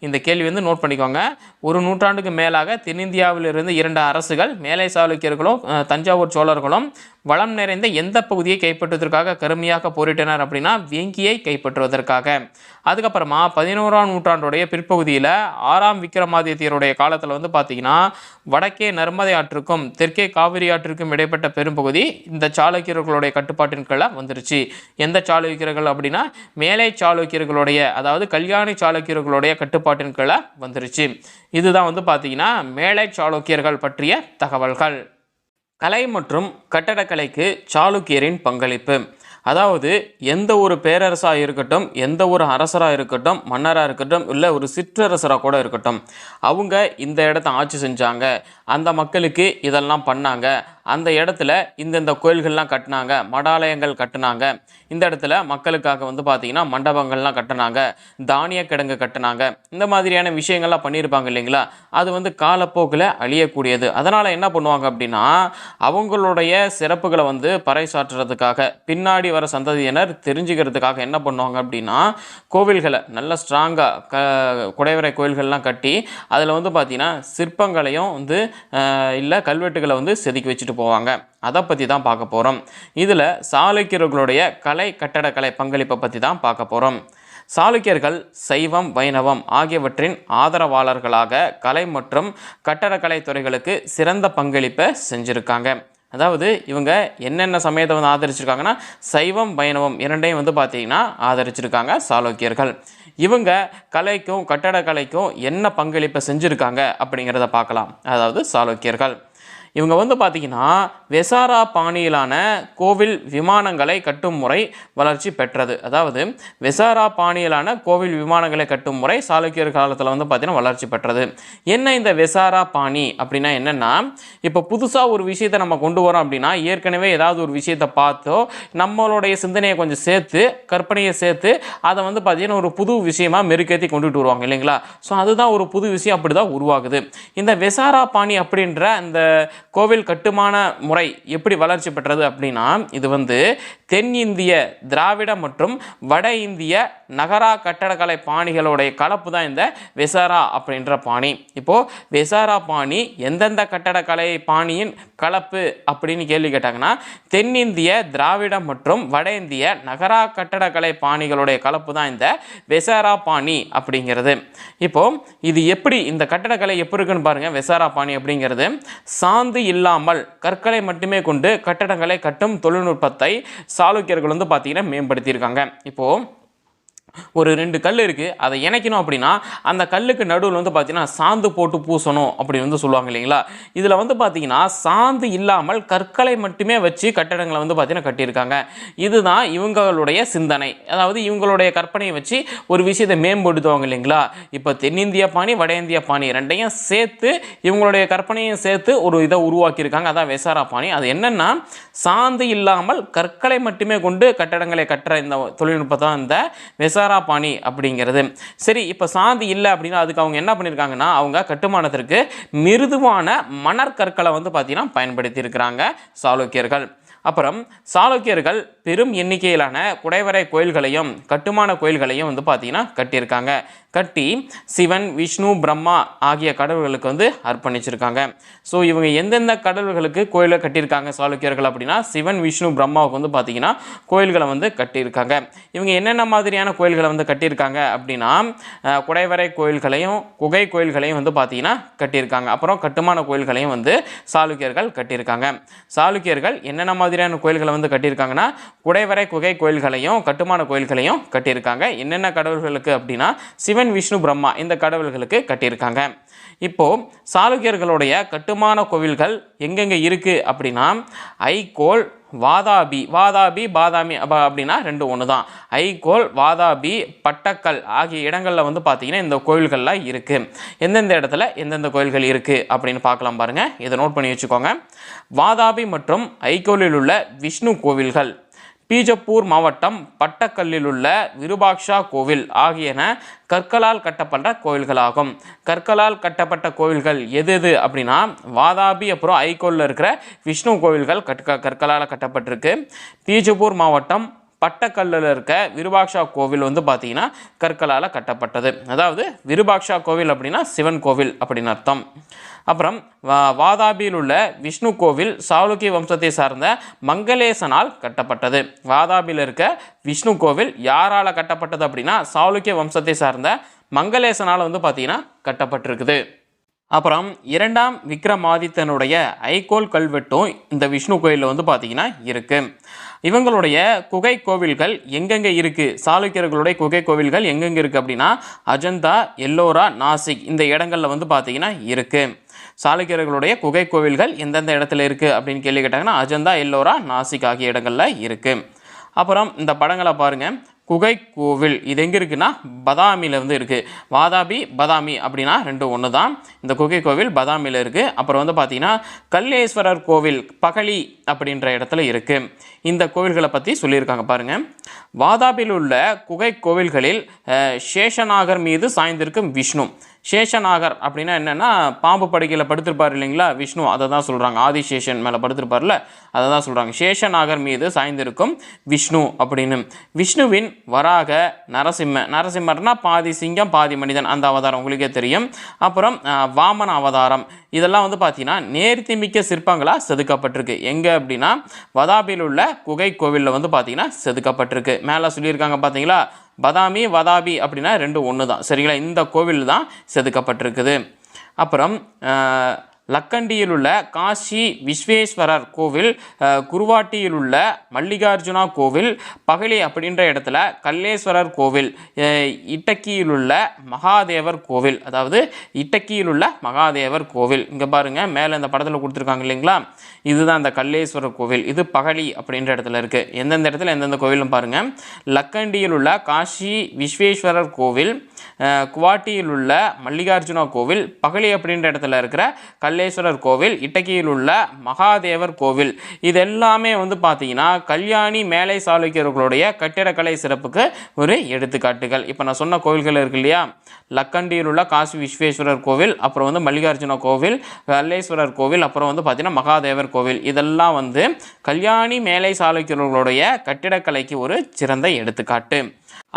S1: இந்த கேள்வி வந்து நோட் பண்ணிக்கோங்க. ஒரு நூற்றாண்டுக்கு மேலாக தென்னிந்தியாவில் இருந்து இரண்டு அரசுகள் மேலை சாளுக்கியர்களும் தஞ்சாவூர் சோழர்களும் வளம் நிறைந்த எந்த பகுதியை கைப்பற்றுவதற்காக கருமையாக போரிட்டனர் அப்படின்னா வேங்கியை கைப்பற்றுவதற்காக. அதுக்கப்புறமா பதினோராம் நூற்றாண்டுடைய பிற்பகுதியில் ஆறாம் விக்ரமாதித்யருடைய காலத்தில் வந்து பார்த்தீங்கன்னா வடக்கே நர்மதை ஆற்றுக்கும் தெற்கே காவிரி ஆற்றுக்கும் இடைப்பட்ட பெரும்பகுதி இந்த சாளுக்கியர்களுடைய கட்டுப்பாட்டின் கீழே வந்துருச்சு. எந்த சாளுக்கியர்கள் அப்படின்னா மேலை சாளுக்கியர்களுடைய அதாவது கல்யாணி சாளுக்கியர்களுடைய கட்டுப்பாட்டின் கீழே வந்துருச்சு. இதுதான் வந்து பார்த்தீங்கன்னா மேலை சாளுக்கியர்கள் பற்றிய தகவல்கள். கலை மற்றும் கட்டடக்கலைக்கு சாளுக்கியரின் பங்களிப்பு. அதாவது எந்த ஒரு பேரரசாக இருக்கட்டும் எந்த ஒரு அரசராக இருக்கட்டும் மன்னராக இருக்கட்டும் இல்லை ஒரு சிற்றரசராக கூட இருக்கட்டும் அவங்க இந்த இடத்த ஆட்சி செஞ்சாங்க. அந்த மக்களுக்கு இதெல்லாம் பண்ணாங்க. அந்த இடத்துல இந்தந்த கோயில்கள்லாம் கட்டினாங்க மடாலயங்கள் கட்டினாங்க. இந்த இடத்துல மக்களுக்காக வந்து பார்த்தீங்கன்னா மண்டபங்கள்லாம் கட்டினாங்க தானிய கிடங்கு கட்டினாங்க. இந்த மாதிரியான விஷயங்கள்லாம் பண்ணியிருப்பாங்க இல்லைங்களா? அது வந்து காலப்போக்கில் அழியக்கூடியது. அதனால் என்ன பண்ணுவாங்க அப்படின்னா அவங்களுடைய சிறப்புகளை வந்து பறைசாற்றுறதுக்காக பின்னாடி வர சந்ததியினர் தெரிஞ்சுக்கிறதுக்காக என்ன பண்ணுவாங்க அப்படின்னா கோவில்களை நல்ல ஸ்ட்ராங்காக க குடைவரை கோயில்கள்லாம் கட்டி அதில் வந்து பார்த்திங்கன்னா சிற்பங்களையும் வந்து இல்லை கல்வெட்டுகளை வந்து செதுக்கி வச்சுட்டு போவாங்க. அதை பற்றி தான் பார்க்க போகிறோம் இதில் சாளுக்கியர்களுடைய கலை கட்டடக்கலை பங்களிப்பை பற்றி தான் பார்க்க போகிறோம் சாளுக்கியர்கள் சைவம் வைணவம் ஆகியவற்றின் ஆதரவாளர்களாக கலை மற்றும் கட்டடக்கலை துறைகளுக்கு சிறந்த பங்களிப்பை செஞ்சுருக்காங்க. அதாவது இவங்க என்னென்ன சமயத்தை வந்து ஆதரிச்சிருக்காங்கன்னா சைவம் வைணவம் இரண்டையும் வந்து பார்த்தீங்கன்னா ஆதரிச்சிருக்காங்க சாளுக்கியர்கள். இவங்க கலைக்கும் கட்டடக்கலைக்கும் என்ன பங்களிப்பை செஞ்சுருக்காங்க அப்படிங்கிறத பார்க்கலாம். அதாவது சாளுக்கியர்கள். இவங்க வந்து பார்த்திங்கன்னா வெசாரா பாணியிலான கோவில் விமானங்களை கட்டும் முறை வளர்ச்சி பெற்றது. அதாவது வெசாரா பாணியிலான கோவில் விமானங்களை கட்டும் முறை சாளுக்கியர் காலத்தில் வந்து பார்த்திங்கன்னா வளர்ச்சி பெற்றது. என்ன இந்த வெசாரா பாணி அப்படின்னா என்னென்னா இப்போ புதுசாக ஒரு விஷயத்தை நம்ம கொண்டு வரோம் அப்படின்னா ஏற்கனவே ஏதாவது ஒரு விஷயத்தை பார்த்தோ நம்மளுடைய சிந்தனையை கொஞ்சம் சேர்த்து கற்பனையை சேர்த்து அதை வந்து பார்த்திங்கன்னா ஒரு புது விஷயமாக மெருக்கேற்றி கொண்டுட்டு வருவாங்க இல்லைங்களா? ஸோ அதுதான் ஒரு புது விஷயம் அப்படி தான் உருவாகுது. இந்த வெசாரா பாணி அப்படின்ற இந்த கோவில் கட்டுமான முறை எப்படி வளர்ச்சி பெற்றது அப்படின்னா இது வந்து தென்னிந்திய திராவிட மற்றும் வட இந்திய நகரா கட்டடக்கலை பாணிகளுடைய கலப்பு தான் இந்த வெசாரா அப்படின்ற பாணி. இப்போது வெசாரா பாணி எந்தெந்த கட்டடக்கலை பாணியின் கலப்பு அப்படின்னு கேள்வி கேட்டாங்கன்னா தென்னிந்திய திராவிட மற்றும் வட இந்திய நகரா கட்டடக்கலை பாணிகளுடைய கலப்பு தான் இந்த வெசாரா பாணி அப்படிங்கிறது. இப்போது இது எப்படி இந்த கட்டடக்கலை எப்படி இருக்குன்னு பாருங்கள் வெசாரா பாணி அப்படிங்கிறது சாந்து இல்லாமல் கற்களை மட்டுமே கொண்டு கட்டடங்களை கட்டும் தொழில்நுட்பத்தை சாளுக்கியர்கள் வந்து பார்த்தீங்கன்னா மேம்படுத்தியிருக்காங்க. இப்போது ஒரு ரெண்டு கல் இருக்குது அதை இணைக்கணும் அப்படின்னா அந்த கல்லுக்கு நடுவில் வந்து பார்த்தீங்கன்னா சாந்து போட்டு பூசணும் அப்படின்னு வந்து சொல்லுவாங்க இல்லைங்களா? இதில் வந்து பார்த்தீங்கன்னா சாந்து இல்லாமல் கற்களை மட்டுமே வச்சு கட்டடங்களை வந்து பார்த்தீங்கன்னா கட்டியிருக்காங்க. இதுதான் இவங்களுடைய சிந்தனை. அதாவது இவங்களுடைய கற்பனையை வச்சு ஒரு விஷயத்தை மேம்படுத்துவாங்க இல்லைங்களா? இப்போ தென்னிந்திய பாணி வட இந்திய பாணி ரெண்டையும் சேர்த்து இவங்களுடைய கற்பனையும் சேர்த்து ஒரு இதை உருவாக்கியிருக்காங்க. அதான் வெசாரா பாணி. அது என்னென்னா சாந்து இல்லாமல் கற்களை மட்டுமே கொண்டு கட்டடங்களை கட்டுற இந்த தொழில்நுட்பம் தான் இந்த வெசாரா பாணி அப்படிங்கிறது. சரி இப்போ சாந்தி இல்லை அப்படின்னா அதுக்கு அவங்க என்ன பண்ணியிருக்காங்கன்னா அவங்க கட்டுமானத்திற்கு மிருதுவான மணற்கற்களை வந்து பார்த்தீங்கன்னா பயன்படுத்தி இருக்கிறாங்க சாளுக்கியர்கள். அப்புறம் சாளுக்கியர்கள் பெரும் எண்ணிக்கையிலான குடைவரை கோயில்களையும் கட்டுமான கோயில்களையும் வந்து பார்த்தீங்கன்னா கட்டியிருக்காங்க. கட்டி சிவன் விஷ்ணு பிரம்மா ஆகிய கடவுள்களுக்கு வந்து அர்ப்பணிச்சிருக்காங்க. ஸோ இவங்க எந்தெந்த கடவுள்களுக்கு கோயிலை கட்டியிருக்காங்க சாளுக்கியர்கள் அப்படின்னா சிவன் விஷ்ணு பிரம்மாவுக்கு வந்து பார்த்தீங்கன்னா கோயில்களை வந்து கட்டியிருக்காங்க. இவங்க என்னென்ன மாதிரியான கோயில்களை வந்து கட்டியிருக்காங்க அப்படின்னா குடைவரை கோயில்களையும் குகை கோயில்களையும் வந்து பார்த்தீங்கன்னா கட்டியிருக்காங்க. அப்புறம் கட்டுமான கோயில்களையும் வந்து சாளுக்கியர்கள் கட்டியிருக்காங்க. சாளுக்கியர்கள் என்னென்ன மாதிரியான கோயில்களை வந்து கட்டியிருக்காங்கன்னா குடைவரை குகை கோயில்களையும் கட்டுமான கோயில்களையும் கட்டியிருக்காங்க. என்னென்ன கடவுள்களுக்கு அப்படின்னா சிவன் விஷ்ணு பிரம்மா இந்த கடவுள்களுக்கு கட்டியிருக்காங்க. இப்போது சாளுக்கியர்களுடைய கட்டுமான கோவில்கள் எங்கெங்கே இருக்குது அப்படின்னா ஐகோல் வாதாபி வாதாபி பாதாமி அப்படின்னா ரெண்டு ஒன்று தான் ஐகோல் வாதாபி பட்டக்கல் ஆகிய இடங்களில் வந்து பார்த்திங்கன்னா இந்த கோயில்கள்லாம் இருக்குது எந்தெந்த இடத்துல எந்தெந்த கோயில்கள் இருக்குது அப்படின்னு பார்க்கலாம் பாருங்கள் இதை நோட் பண்ணி வச்சுக்கோங்க. வாதாபி மற்றும் ஐகோலில் உள்ள விஷ்ணு கோவில்கள். பீஜப்பூர் மாவட்டம் பட்டக்கல்லில் உள்ள விருபாக்ஷா கோவில் ஆகியன கற்களால் கட்டப்பட்ட கோவில்களாகும் கற்களால் கட்டப்பட்ட கோவில்கள் எது எது அப்படின்னா வாதாபி அப்புறம் ஐகோலில் இருக்கிற விஷ்ணு கோவில்கள் கற்க கற்களால் கட்டப்பட்டிருக்கு. பீஜப்பூர் மாவட்டம் பட்டக்கல்லில் இருக்க விருபாக்ஷா கோவில் வந்து பார்த்தீங்கன்னா கற்களால் கட்டப்பட்டது. அதாவது விருபாக்ஷா கோவில் அப்படின்னா சிவன் கோவில் அப்படின்னு அர்த்தம். அப்புறம் வா- வாதாபியில் உள்ள விஷ்ணு கோவில் சாளுக்கிய வம்சத்தை சார்ந்த மங்களேசனால் கட்டப்பட்டது. வாதாபியில் இருக்க விஷ்ணு கோவில் யாரால் கட்டப்பட்டது அப்படின்னா சாளுக்கிய வம்சத்தை சார்ந்த மங்களேசனால் வந்து பார்த்தீங்கன்னா கட்டப்பட்டிருக்குது. அப்புறம் இரண்டாம் விக்ரமாதித்தனுடைய ஐகோல் கல்வெட்டும் இந்த விஷ்ணு கோயிலில் வந்து பார்த்தீங்கன்னா இருக்குது இவங்களுடைய குகை கோவில்கள் எங்கெங்கே இருக்குது சாளுக்கியர்களுடைய குகை கோவில்கள் எங்கெங்கே இருக்குது அப்படின்னா அஜந்தா எல்லோரா நாசிக் இந்த இடங்களில் வந்து பார்த்தீங்கன்னா இருக்குது சாளுக்கியர்களுடைய குகை கோவில்கள் எந்தெந்த இடத்துல இருக்குது அப்படின்னு கேள்வி கேட்டாங்கன்னா அஜந்தா எல்லோரா நாசிக் ஆகிய இடங்களில் இருக்குது அப்புறம் இந்த படங்களை பாருங்கள் குகை கோவில் இது எங்கே இருக்குன்னா பதாமியில் வந்து இருக்குது வாதாபி பதாமி அப்படின்னா ரெண்டு ஒன்று தான் இந்த குகை கோவில் பதாமியில் இருக்குது அப்புறம் வந்து பார்த்திங்கன்னா கல்லேஸ்வரர் கோவில் பகலி அப்படின்ற இடத்துல இருக்குது இந்த கோவில்களை பற்றி சொல்லியிருக்காங்க பாருங்கள் வாதாபியில் உள்ள குகை கோவில்களில் சேஷநாகர் மீது சாய்ந்திருக்கும் விஷ்ணு. சேஷநாகர் அப்படின்னா என்னென்னா பாம்பு படுக்கையில் படுத்திருப்பார் இல்லைங்களா? விஷ்ணு அதை தான் சொல்கிறாங்க ஆதிசேஷன் மேலே படுத்திருப்பார்ல அதை தான் சொல்கிறாங்க சேஷநாகர் மீது சாய்ந்திருக்கும் விஷ்ணு அப்படின்னு. விஷ்ணுவின் வராக நரசிம்ம. நரசிம்மர்னா பாதி சிங்கம் பாதி மனிதன். அந்த அவதாரம் உங்களுக்கே தெரியும். அப்புறம் வாமன அவதாரம். இதெல்லாம் வந்து பார்த்தீங்கன்னா நேர்த்தி மிக்க சிற்பங்களாக செதுக்கப்பட்டிருக்கு. எங்கே அப்படின்னா வதாபியில் உள்ள குகை கோவிலில் வந்து பார்த்திங்கன்னா செதுக்கப்பட்டிருக்கு. மேலே சொல்லியிருக்காங்க பார்த்தீங்களா பதாமி வதாபி அப்படின்னா ரெண்டு ஒன்று தான் சரிங்களா? இந்த கோவில் தான் செதுக்கப்பட்டிருக்குது. அப்புறம் லக்கண்டியில் உள்ள காசி விஸ்வேஸ்வரர் கோவில் குருவாட்டியில் உள்ள மல்லிகார்ஜுனா கோவில் பகலி அப்படின்ற இடத்துல கல்லேஸ்வரர் கோவில் இட்டக்கியில் உள்ள மகாதேவர் கோவில் அதாவது இட்டக்கியில் உள்ள மகாதேவர் கோவில். இங்கே பாருங்கள் மேலே இந்த படத்தில் கொடுத்துருக்காங்க இல்லைங்களா? இதுதான் அந்த கல்லேஸ்வரர் கோவில். இது பகலி அப்படின்ற இடத்துல இருக்குது எந்தெந்த இடத்துல எந்தெந்த கோவிலும் பாருங்கள் லக்கண்டியில் உள்ள காசி விஸ்வேஸ்வரர் கோவில் குவாட்டியில் உள்ள மல்லிகார்ஜுனா கோவில் பகலி அப்படின்ற இடத்துல இருக்கிற கல்லேஸ்வரர் கோவில் இட்டக்கியில் உள்ள மகாதேவர் கோவில் இது எல்லாமே வந்து பார்த்தீங்கன்னா கல்யாணி மேலை சாளுக்கியர்களுடைய கட்டிடக்கலை சிறப்புக்கு ஒரு எடுத்துக்காட்டுகள். இப்போ நான் சொன்ன கோவில்கள் இருக்கு இல்லையா? லக்கண்டியில் உள்ள காசி விஸ்வேஸ்வரர் கோவில் அப்புறம் வந்து மல்லிகார்ஜுன கோவில் கல்லேஸ்வரர் கோவில் அப்புறம் வந்து பார்த்தீங்கன்னா மகாதேவர் கோவில். இதெல்லாம் வந்து கல்யாணி மேலை சாளுக்கியர்களுடைய கட்டிடக்கலைக்கு ஒரு சிறந்த எடுத்துக்காட்டு.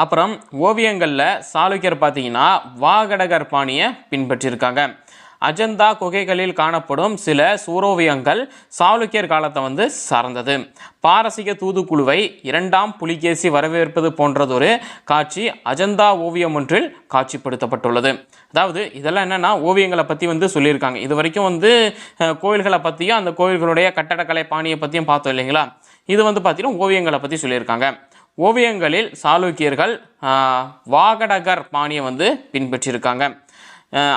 S1: அப்புறம் ஓவியங்களில் சாளுக்கியர் பார்த்தீங்கன்னா வாகடகர் பாணியை பின்பற்றியிருக்காங்க அஜந்தா குகைகளில் காணப்படும் சில சூரோவியங்கள் சாளுக்கியர் காலத்தை வந்து சார்ந்தது. பாரசீக தூதுக்குழுவை இரண்டாம் புலிகேசி வரவேற்பது போன்றதொரு காட்சி அஜந்தா ஓவியம் ஒன்றில் காட்சிப்படுத்தப்பட்டுள்ளது. அதாவது இதெல்லாம் என்னென்னா ஓவியங்களை பற்றி வந்து சொல்லியிருக்காங்க. இது வரைக்கும் வந்து கோயில்களை பற்றியும் அந்த கோயில்களுடைய கட்டடக்கலை பாணியை பற்றியும் பார்த்தோம் இல்லைங்களா? இது வந்து பார்த்தீங்கன்னா ஓவியங்களை பற்றி சொல்லியிருக்காங்க. ஓவியங்களில் சாளுக்கியர்கள் வாகடகர் பாணியை வந்து பின்பற்றியிருக்காங்க.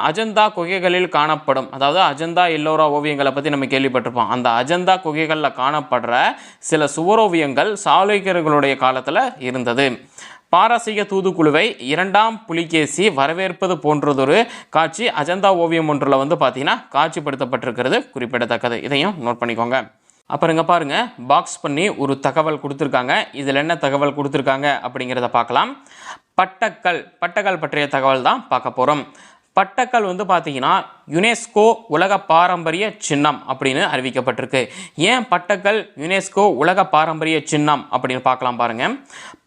S1: அஜந்தா குகைகளில் காணப்படும் அதாவது அஜந்தா எல்லோரா ஓவியங்களை பற்றி நம்ம கேள்விப்பட்டிருப்போம். அந்த அஜந்தா குகைகளில் காணப்படுற சில சுவரோவியங்கள் சாளுக்கியர்களுடைய காலத்தில் இருந்தது. பாரசீக தூதுக்குழுவை இரண்டாம் புலிகேசி வரவேற்பது போன்றதொரு காட்சி அஜந்தா ஓவியம் ஒன்றில் வந்து பார்த்தீங்கன்னா காட்சிப்படுத்தப்பட்டிருக்கிறது குறிப்பிடத்தக்கது. இதையும் நோட் பண்ணிக்கோங்க. அப்புறம் இங்கே பாக்ஸ் பண்ணி ஒரு தகவல் கொடுத்துருக்காங்க. இதில் என்ன தகவல் கொடுத்துருக்காங்க அப்படிங்கிறத பார்க்கலாம். பட்டக்கல் பட்டக்கல் பற்றிய தகவல் தான் பார்க்க போகிறோம் பட்டக்கல் வந்து பார்த்தீங்கன்னா யுனெஸ்கோ உலக பாரம்பரிய சின்னம் அப்படின்னு அறிவிக்கப்பட்டிருக்கு. ஏன் பட்டக்கல் யுனெஸ்கோ உலக பாரம்பரிய சின்னம் அப்படின்னு பார்க்கலாம் பாருங்கள்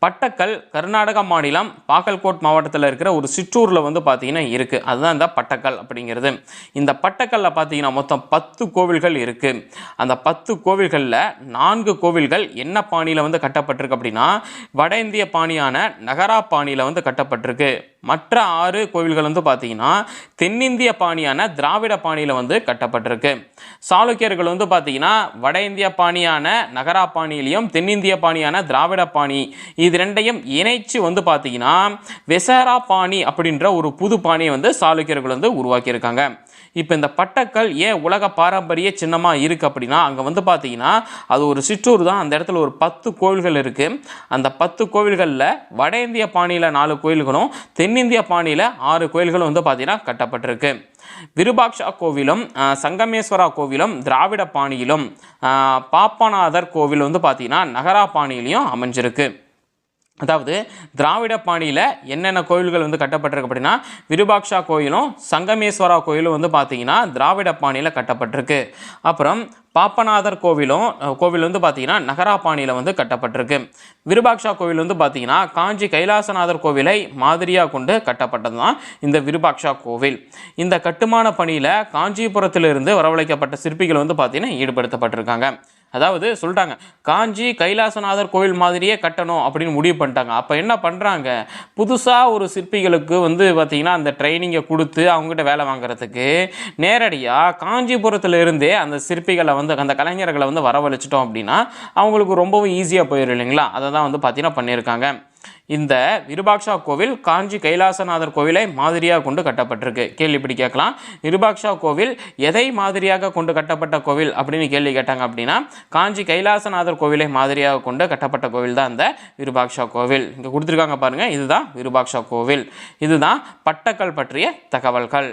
S1: பட்டக்கல் கர்நாடகா மாநிலம் பாக்கல்கோட் மாவட்டத்தில் இருக்கிற ஒரு சிற்றூரில் வந்து பார்த்தீங்கன்னா இருக்குது அதுதான் இந்த பட்டக்கல் அப்படிங்கிறது. இந்த பட்டக்கல்ல பார்த்தீங்கன்னா மொத்தம் பத்து கோவில்கள் இருக்குது அந்த பத்து கோவில்களில் நான்கு கோவில்கள் என்ன பாணியில் வந்து கட்டப்பட்டிருக்கு அப்படின்னா வட இந்திய பாணியான நகரா பாணியில் வந்து கட்டப்பட்டிருக்கு. மற்ற ஆறு கோவில்கள் வந்து பார்த்தீங்கன்னா தென்னிந்திய பாணியான திராவிட பாணியில் வந்து கட்டப்பட்டிருக்கு. சாளுக்கியர்கள் வந்து பார்த்தீங்கன்னா வட இந்திய பாணியான நகரா பாணியிலையும் தென்னிந்திய பாணியான திராவிட பாணி இது ரெண்டையும் இணைச்சு வந்து பார்த்தீங்கன்னா வெசரா பாணி அப்படின்ற ஒரு புது பாணியை வந்து சாளுக்கியர்கள் வந்து உருவாக்கியிருக்காங்க. இப்போ இந்த பட்டக்கல் ஏன் உலக பாரம்பரிய சின்னமாக இருக்குது அப்படின்னா அங்கே வந்து பார்த்தீங்கன்னா அது ஒரு சிற்றூர் தான். அந்த இடத்துல ஒரு பத்து கோவில்கள் இருக்குது அந்த பத்து கோவில்களில் வட இந்திய பாணியில் நாலு கோயில்களும் தென்னிந்திய பாணியில் ஆறு கோயில்களும் வந்து பார்த்தீங்கன்னா கட்டப்பட்டிருக்கு. விருபாக்ஷா கோவிலும் சங்கமேஸ்வரா கோவிலும் திராவிட பாணியிலும் பாப்பநாதர் கோவில் வந்து பார்த்தீங்கன்னா நகரா பாணியிலையும் அமைஞ்சிருக்கு. அதாவது திராவிட பாணியில் என்னென்ன கோயில்கள் வந்து கட்டப்பட்டிருக்கு அப்படின்னா விருபாக்ஷா கோயிலும் சங்கமேஸ்வரா கோயிலும் வந்து பார்த்தீங்கன்னா திராவிட பாணியில் கட்டப்பட்டிருக்கு. அப்புறம் பாப்பநாதர் கோவிலும் கோவில் வந்து பார்த்தீங்கன்னா நகராபாணியில் வந்து கட்டப்பட்டிருக்கு. விருபாக்ஷா கோவில் வந்து பார்த்தீங்கன்னா காஞ்சி கைலாசநாதர் கோவிலை மாதிரியாக கொண்டு கட்டப்பட்டது தான் இந்த விருபாக்ஷா கோவில். இந்த கட்டுமான பணியில் காஞ்சிபுரத்திலிருந்து வரவழைக்கப்பட்ட சிற்பிகள் வந்து பார்த்தீங்கன்னா ஈடுபடுத்தப்பட்டிருக்காங்க. அதாவது சொல்லிட்டாங்க காஞ்சி கைலாசநாதர் கோயில் மாதிரியே கட்டணும் அப்படின்னு முடிவு பண்ணிட்டாங்க. அப்போ என்ன பண்ணுறாங்க புதுசாக ஒரு சிற்பிகளுக்கு வந்து பார்த்திங்கன்னா அந்த ட்ரைனிங்கை கொடுத்து அவங்ககிட்ட வேலை வாங்குறதுக்கு நேரடியாக காஞ்சிபுரத்தில் இருந்தே அந்த சிற்பிகளை வந்து அந்த கலைஞர்களை வந்து வரவழைச்சிட்டோம் அப்படின்னா அவங்களுக்கு ரொம்பவும் ஈஸியாக போயிடும் இல்லைங்களா? அதை தான் வந்து பார்த்தீங்கன்னா பண்ணியிருக்காங்க. இந்த விருபாக்ஷா கோவில் காஞ்சி கைலாசநாதர் கோவிலை மாதிரியாக கொண்டு கட்டப்பட்டிருக்கு. கேள்வி இப்படி கேட்கலாம். விருபாக்ஷா கோவில் எதை மாதிரியாக கொண்டு கட்டப்பட்ட கோவில் அப்படின்னு கேள்வி கேட்டாங்க அப்படின்னா காஞ்சி கைலாசநாதர் கோவிலை மாதிரியாக கொண்டு கட்டப்பட்ட கோவில் தான் இந்த விருபாக்ஷா கோவில். இங்கே கொடுத்துருக்காங்க பாருங்கள் இதுதான் விருபாக்ஷா கோவில். இதுதான் பட்டக்கள் பற்றிய தகவல்கள்.